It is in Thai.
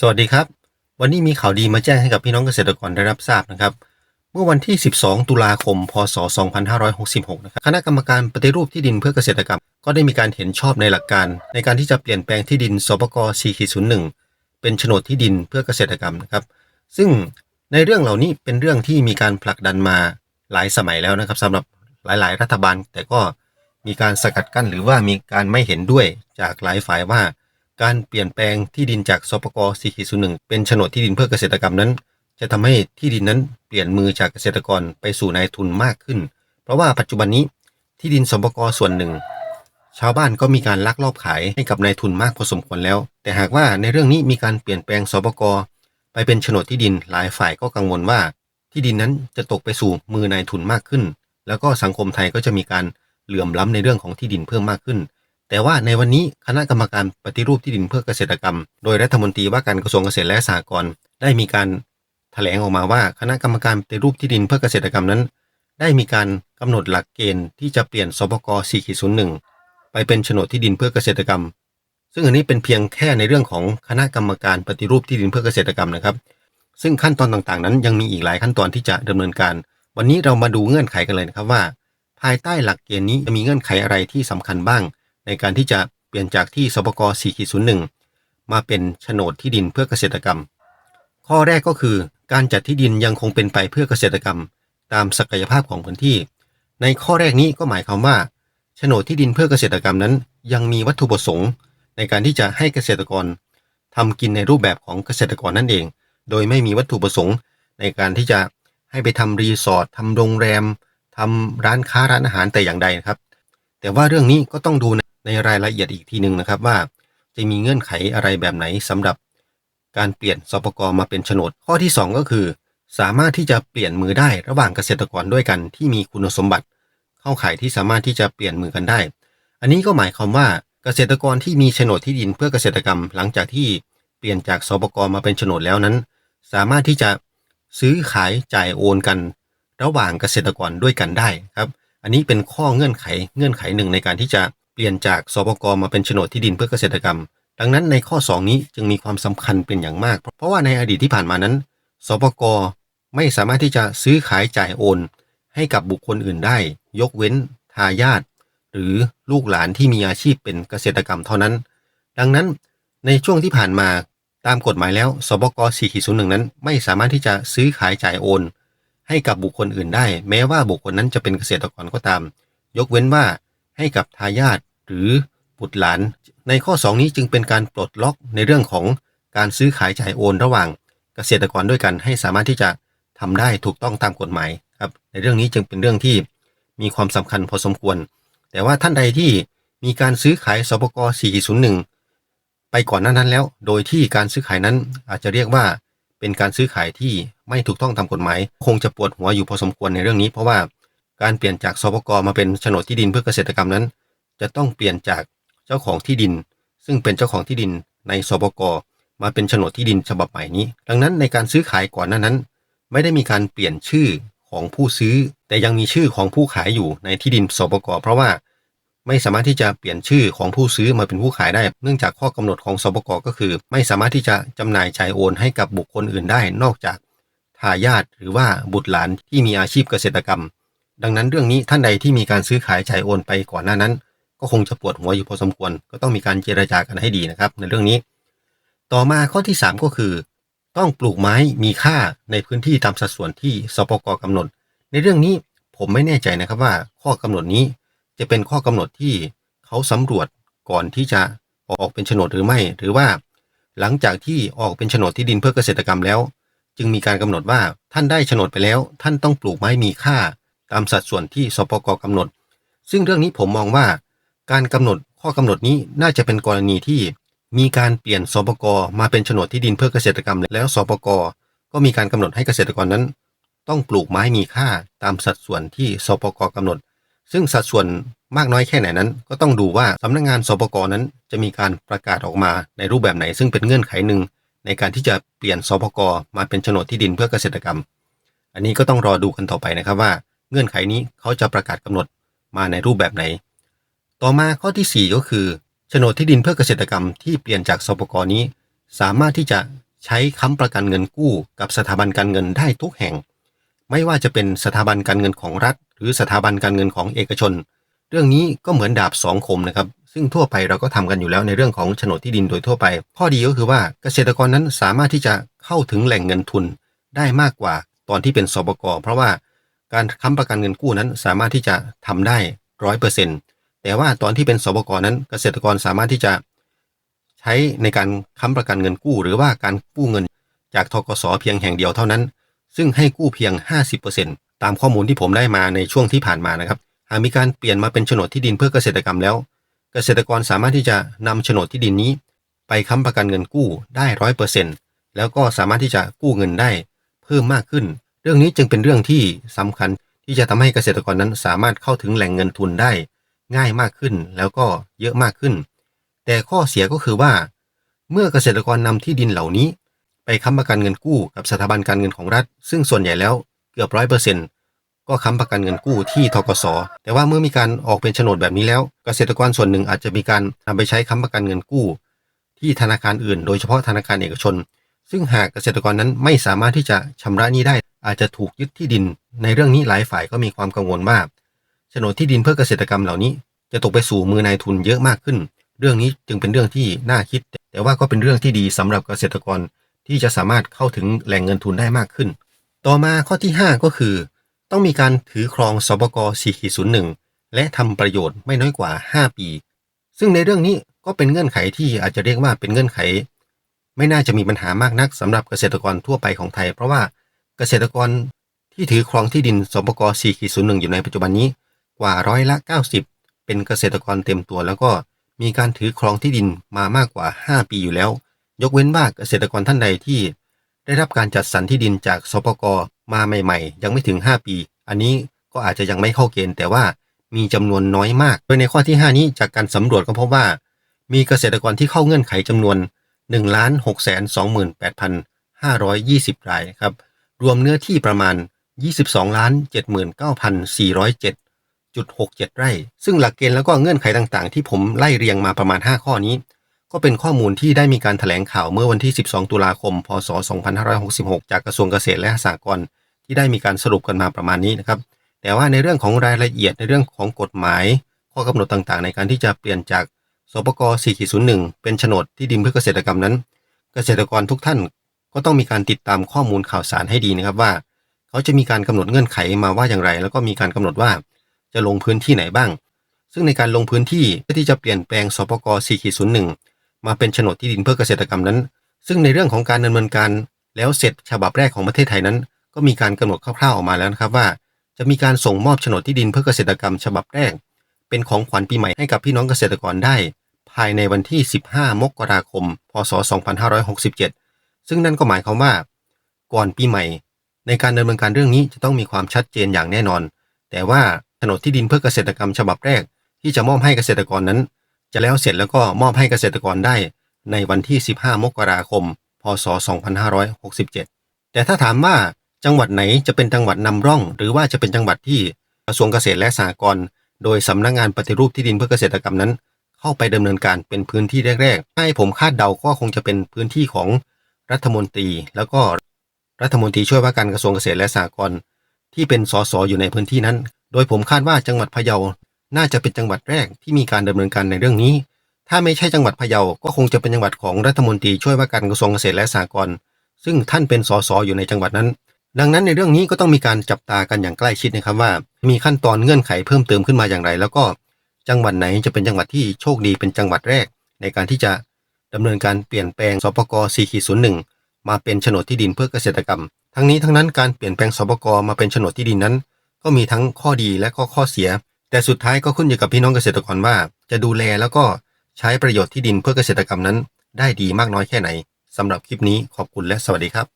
สวัสดีครับ วันนี้มีข่าวดีมาแจ้งให้กับพี่น้องเกษตรกรได้รับทราบนะครับ เมื่อวันที่ 12 ตุลาคม พศ 2566 นะครับคณะกรรมการปฏิรูปที่ดินเพื่อเกษตรกรรม ก็ได้มีการเห็นชอบในหลักการ ในการที่จะเปลี่ยนแปลงที่ดินสปก401 เป็นโฉนดที่ดินเพื่อเกษตรกรรมนะครับ ซึ่งในเรื่องเหล่านี้เป็นเรื่องที่มีการผลักดันมาหลายสมัยแล้วนะครับสำหรับหลาย ๆ รัฐบาล แต่ก็มีการสกัดกั้นหรือว่ามีการไม่เห็นด้วยจากหลายฝ่ายว่า การเปลี่ยนแปลงที่ดินจากสปก401 เป็นโฉนดที่ดินเพื่อเกษตรกรรมนั้น จะทำให้ที่ดินนั้นเปลี่ยนมือจากเกษตรกรไปสู่นายทุนมากขึ้น เพราะว่าปัจจุบันนี้ที่ดินสปกส่วนหนึ่ง ชาวบ้านก็มีการลักลอบขายให้กับนายทุนมากพอสมควรแล้ว แต่หากว่าในเรื่องนี้มีการเปลี่ยนแปลงสปกไปเป็นโฉนดที่ดินหลายฝ่ายก็กังวลว่า ที่ดินนั้นจะตกไปสู่มือนายทุนมากขึ้น แล้วก็สังคมไทยก็จะมีการเหลื่อมล้ำในเรื่องของที่ดินเพิ่มมากขึ้น แต่ว่าในวันนี้คณะกรรมการปฏิรูปที่ดินเพื่อเกษตรกรรม โดยรัฐมนตรีว่าการกระทรวงเกษตรและสหกรณ์ได้มีการแถลงออกมาว่าคณะกรรมการปฏิรูปที่ดินเพื่อเกษตรกรรมนั้น ได้มีการกำหนดหลักเกณฑ์ที่จะเปลี่ยนสปก401 ไปเป็นโฉนดที่ดินเพื่อเกษตรกรรม ซึ่งอันนี้เป็นเพียงแค่ในเรื่องของคณะกรรมการปฏิรูปที่ดินเพื่อเกษตรกรรมนะครับ ซึ่งขั้นตอนต่างๆ นั้นยังมีอีกหลายขั้นตอนที่จะดำเนินการ วันนี้เรามาดูเงื่อนไขกันเลยนะครับว่า ภายใต้หลักเกณฑ์นี้จะมีเงื่อนไขอะไรที่สำคัญบ้าง ในการที่จะเปลี่ยนจากที่สปก401 มาเป็นโฉนดที่ดินเพื่อเกษตรกรรม ข้อแรกก็คือการจัดที่ดินยังคงเป็นไปเพื่อเกษตรกรรม ตามศักยภาพของพื้นที่ ในข้อแรกนี้ก็หมายความว่าโฉนดที่ดินเพื่อเกษตรกรรมนั้น ยังมีวัตถุประสงค์ ในการที่จะให้เกษตรกรทำกินในรูปแบบของเกษตรกรนั่นเอง โดยไม่มีวัตถุประสงค์ ในการที่จะให้ไปทำรีสอร์ททำโรงแรมทำร้านค้าร้านอาหารแต่อย่างใดนะครับ แต่ว่าเรื่องนี้ก็ต้องดูใน ในรายละเอียดอีกทีหนึ่งนะครับว่า จะมีเงื่อนไขอะไรแบบไหนสำหรับการเปลี่ยนสปกรมาเป็นโฉนด ข้อที่ 2 ก็คือ สามารถที่จะเปลี่ยนมือได้ระหว่างเกษตรกรด้วยกันที่มีคุณสมบัติ เข้าข่ายที่สามารถที่จะเปลี่ยนมือกันได้ อันนี้ก็หมายความว่าเกษตรกรที่มีโฉนดที่ดินเพื่อเกษตรกรรม หลังจากที่เปลี่ยนจากสปกรมาเป็นโฉนดแล้วนั้น สามารถที่จะซื้อขายจ่ายโอนกัน ระหว่างเกษตรกรด้วยกันได้ครับ อันนี้เป็นข้อเงื่อนไขเงื่อนไขหนึ่งในการที่จะ เปลี่ยนจากสปกมาเป็นโฉนดที่ดินเพื่อเกษตรกรรม ดังนั้นในข้อ 2 นี้จึงมีความสำคัญเป็นอย่างมาก เพราะว่าในอดีตที่ผ่านมานั้น สปกไม่สามารถที่จะซื้อขายจ่ายโอน ให้กับบุคคลอื่นได้ ยกเว้น ทายาทหรือลูกหลานที่มีอาชีพเป็นเกษตรกรรมเท่านั้น ดังนั้นในช่วงที่ผ่านมาตามกฎหมายแล้วสปก401 นั้น ไม่สามารถที่จะซื้อขายจ่ายโอน ให้กับบุคคลอื่นได้ แม้ว่าบุคคลนั้นจะเป็นเกษตรกรก็ตาม ยกเว้นว่าให้กับทายาท หรือบุตรหลาน ในข้อ 2 นี้จึงเป็นการปลดล็อกในเรื่องของการซื้อขายจ่ายโอนระหว่างเกษตรกรด้วยกัน ให้สามารถที่จะทำได้ถูกต้องตามกฎหมายครับ ในเรื่องนี้จึงเป็นเรื่องที่มีความสำคัญพอสมควร แต่ว่าท่านใดที่มีการซื้อขายสปก401 ไปก่อนหน้านั้นแล้ว โดยที่การซื้อขายนั้นอาจจะเรียกว่าเป็นการซื้อขายที่ไม่ถูกต้องตามกฎหมาย คงจะปวดหัวอยู่พอสมควรในเรื่องนี้ เพราะว่าการเปลี่ยนจากสปกมาเป็นโฉนดที่ดินเพื่อเกษตรกรรมนั้น จะต้องเปลี่ยนจากเจ้าของที่ดิน ซึ่งเป็นเจ้าของที่ดินในสปกมาเป็นโฉนดที่ดินฉบับใหม่นี้ ดังนั้นในการซื้อขายก่อนหน้านั้น ไม่ได้มีการเปลี่ยนชื่อของผู้ซื้อ แต่ยังมีชื่อของผู้ขายอยู่ในที่ดินสปกเพราะว่าไม่สามารถที่จะเปลี่ยนชื่อของผู้ซื้อมาเป็นผู้ขายได้ เนื่องจากข้อกำหนดของสปกก็คือ ไม่สามารถที่จะจำหน่ายจ่ายโอนให้กับบุคคลอื่นได้ นอกจากทายาทหรือว่าบุตรหลานที่มีอาชีพเกษตรกรรม ดังนั้นเรื่องนี้ท่านใดที่มีการซื้อขายจ่ายโอนไปก่อนหน้านั้น ก็คงจะปวดหัวอยู่พอสมควร ก็ต้องมีการเจรจากันให้ดีนะครับ ในเรื่องนี้ ต่อมาข้อที่ 3 ก็คือ ต้องปลูกไม้มีค่าในพื้นที่ตามสัดส่วนที่สปกกำหนด ในเรื่องนี้ผมไม่แน่ใจนะครับว่าข้อกำหนดนี้จะเป็นข้อกำหนดที่เขาสำรวจก่อนที่จะออกเป็นโฉนดหรือไม่ หรือว่า หลังจากที่ออกเป็นโฉนดที่ดินเพื่อเกษตรกรรมแล้ว จึงมีการกำหนดว่าท่านได้โฉนดไปแล้ว ท่านต้องปลูกไม้มีค่า ตามสัดส่วนที่สปกกำหนด ซึ่งเรื่องนี้ผมมองว่า การกำหนดข้อกำหนดนี้น่าจะเป็นกรณีที่มีการเปลี่ยนสปกมาเป็นโฉนดที่ดินเพื่อเกษตรกรรม แล้วสปกก็มีการกำหนดให้เกษตรกรนั้น ต้องปลูกไม้มีค่าตามสัดส่วนที่สปกกำหนด ซึ่งสัดส่วนมากน้อยแค่ไหนนั้น ก็ต้องดูว่าสำนักงานสปกนั้น จะมีการประกาศออกมาในรูปแบบไหน ซึ่งเป็นเงื่อนไขหนึ่งในการที่จะเปลี่ยนสปกมาเป็นโฉนดที่ดินเพื่อเกษตรกรรม อันนี้ก็ต้องรอดูกันต่อไปนะครับว่า เงื่อนไขนี้เขาจะประกาศกำหนดมาในรูปแบบไหน ต่อมาข้อที่ 4 ก็คือโฉนดที่ดินเพื่อเกษตรกรรมที่เปลี่ยนจากสปกนี้ สามารถที่จะใช้ค้ำประกันเงินกู้ กับสถาบันการเงินได้ทุกแห่ง ไม่ว่าจะเป็นสถาบันการเงินของรัฐ หรือสถาบันการเงินของเอกชน เรื่องนี้ก็เหมือนดาบสองคมนะครับ ซึ่งทั่วไปเราก็ทำกันอยู่แล้วในเรื่องของโฉนดที่ดินโดยทั่วไป ข้อดีก็คือว่าเกษตรกรนั้นสามารถที่จะเข้าถึงแหล่งเงินทุนได้มากกว่าตอนที่เป็นสบกเพราะว่าการค้ำประกันเงินกู้นั้นสามารถที่จะทำได้ร้อยเปอร์เซ็นต์ แต่ว่าตอนที่เป็นสบกนั้นเกษตรกรสามารถที่จะใช้ในการค้ำประกันเงินกู้ หรือว่าการกู้เงินจากทกสเพียงแห่งเดียวเท่านั้น ซึ่งให้กู้เพียง 50%ตามข้อมูลที่ผมได้มาในช่วงที่ผ่านมานะครับ หากมีการเปลี่ยนมาเป็นโฉนดที่ดินเพื่อเกษตรกรรมแล้ว เกษตรกรสามารถที่จะนำโฉนดที่ดินนี้ ไปค้ำประกันเงินกู้ได้ร้อยเปอร์เซ็นต์แล้วก็สามารถที่จะกู้เงินได้เพิ่มมากขึ้น เรื่องนี้จึงเป็นเรื่องที่สำคัญที่จะทำให้เกษตรกรนั้นสามารถเข้าถึงแหล่งเงินทุนได้ ง่ายมากขึ้นแล้วก็เยอะมากขึ้น แต่ข้อเสียก็คือว่า เมื่อเกษตรกรนำที่ดินเหล่านี้ ไปค้ำประกันเงินกู้กับสถาบันการเงินของรัฐ ซึ่งส่วนใหญ่แล้วเกือบร้อยเปอร์เซ็นต์ก็ค้ำประกันเงินกู้ที่ทกสแต่ว่าเมื่อมีการออกเป็นโฉนดแบบนี้แล้ว เกษตรกรส่วนหนึ่งอาจจะมีการนำไปใช้ค้ำประกันเงินกู้ ที่ธนาคารอื่น โดยเฉพาะธนาคารเอกชน ซึ่งหากเกษตรกรนั้นไม่สามารถที่จะชำระหนี้ได้ อาจจะถูกยึดที่ดิน ในเรื่องนี้หลายฝ่ายก็มีความกังวลว่าโฉนดที่ดินเพื่อเกษตรกรรมเหล่านี้ จะตกไปสู่มือนายทุนเยอะมากขึ้น เรื่องนี้จึงเป็นเรื่องที่น่าคิด แต่ว่าก็เป็นเรื่องที่ดีสำหรับเกษตรกรที่จะสามารถเข้าถึงแหล่งเงินทุนได้มากขึ้น ต่อมาข้อที่ 5 ก็คือ ต้องมีการถือครองสบก4.01 และทำประโยชน์ไม่น้อยกว่า 5 ปี ซึ่งในเรื่องนี้ก็เป็นเงื่อนไขที่อาจจะเรียกว่าเป็นเงื่อนไข ไม่น่าจะมีปัญหามากนักสำหรับเกษตรกรทั่วไปของไทย เพราะว่าเกษตรกรที่ถือครองที่ดินสบก4.01 อยู่ในปัจจุบันนี้ กว่าร้อยละ 90 เป็นเกษตรกรเต็มตัว แล้วก็มีการถือครองที่ดินมามากกว่า 5 ปีอยู่แล้ว ยกเว้นว่าเกษตรกรท่านใดที่ ได้รับการจัดสรรที่ดินจากสปกมาใหม่ ๆ ยังไม่ถึง 5 ปี อันนี้ก็อาจจะยังไม่เข้าเกณฑ์แต่ว่ามีจำนวนน้อยมาก โดยในข้อที่ 5 นี้จากการสำรวจก็พบว่า มีเกษตรกรที่เข้าเงื่อนไขจำนวน1 6 2 8 5 2 0 รายครับ รวมเนื้อที่ประมาณ 22 79,407 6.67 ไร่ ซึ่งหลักเกณฑ์แล้วก็เงื่อนไขต่างๆ ที่ผมไล่เรียงมาประมาณ 5 ข้อนี้ ก็เป็นข้อมูลที่ได้มีการถแถลงข่าวเมื่อวันที่ 12 ตุลาคม พศ 2566 จากกระทรวงเกษตรและสหกรณ์ที่ได้มีการสรุปกันมาประมาณนี้นะครับ แต่ว่าในเรื่องของรายละเอียดในเรื่องของกฎหมาย ข้อกำหนดต่างๆ ในการที่จะเปลี่ยนจากสปก4.01 เป็นโฉนดที่ดินเพื่อเกษตรกรรมนั้น เกษตรกรทุกท่านก็ต้องมีการติดตามข้อมูลข่าวสารให้ดีนะครับว่า เขาจะมีการกำหนดเงื่อนไขมาว่าอย่างไร แล้วก็มีการกำหนดว่า จะลงพื้นที่ไหนบ้าง ซึ่งในการลงพื้นที่เพื่อที่จะเปลี่ยนแปลงสปก4.01 มาเป็นโฉนดที่ดินเพื่อเกษตรกรรมนั้น ซึ่งในเรื่องของการดำเนินการแล้วเสร็จฉบับแรกของประเทศไทยนั้น ก็มีการกำหนดคร่าวๆออกมาแล้วนะครับว่า จะมีการส่งมอบโฉนดที่ดินเพื่อเกษตรกรรมฉบับแรก เป็นของขวัญปีใหม่ให้กับพี่น้องเกษตรกรได้ ภายในวันที่ 15 มกราคม พศ 2567 ซึ่งนั่นก็หมายความว่า ก่อนปีใหม่ ในการดำเนินการเรื่องนี้จะต้องมีความชัดเจนอย่างแน่นอน แต่ว่า โฉนดที่ดินเพื่อเกษตรกรรมฉบับแรก ที่จะมอบให้เกษตรกรนั้น จะแล้วเสร็จแล้วก็มอบให้เกษตรกรได้ ในวันที่ 15 มกราคม พศ 2567 แต่ถ้าถามว่าจังหวัดไหนจะเป็นจังหวัดนำร่อง หรือว่าจะเป็นจังหวัดที่กระทรวงเกษตรและสหกรณ์โดยสำนักงงานปฏิรูปที่ดินเพื่อเกษตรกรรมนั้น เข้าไปดำเนินการเป็นพื้นที่แรกๆให้ผมคาดเดาก็คงจะเป็นพื้นที่ของรัฐมนตรี แล้วก็รัฐมนตรีช่วยว่าการกระทรวงเกษตรและสหกรณ์ที่เป็นสสอยู่ในพื้นที่นั้น ดยผมคาดว่าจังหวัดพะเยา น่าจะเป็นจังหวัดแรกที่มีการดำเนินการในเรื่องนี้ ถ้าไม่ใช่จังหวัดพะเยา ก็คงจะเป็นจังหวัดของรัฐมนตรีช่วยว่าการกระทรวงเกษตรและสหกรณ์ ซึ่งท่านเป็นสสอยู่ในจังหวัดนั้น ดังนั้นในเรื่องนี้ก็ต้องมีการจับตากันอย่างใกล้ชิดนะครับว่า มีขั้นตอนเงื่อนไขเพิ่มเติมขึ้นมาอย่างไร แล้วก็จังหวัดไหนจะเป็นจังหวัดที่โชคดีเป็นจังหวัดแรก ในการที่จะดำเนินการเปลี่ยนแปลงสปก4.01มาเป็นโฉนดที่ดินเพื่อเกษตรกรรม ทั้งนี้ทั้งนั้นการเปลี่ยนแปลงสปกมาเป็นโฉนดที่ดินนั้น ก็มีทั้งข้อดีและก็ข้อเสีย แต่สุดท้ายก็ขึ้นอยู่กับพี่น้องเกษตรกรว่า จะดูแลแล้วก็ใช้ประโยชน์ที่ดินเพื่อเกษตรกรรมนั้น ได้ดีมากน้อยแค่ไหนสำหรับคลิปนี้ขอบคุณและสวัสดีครับ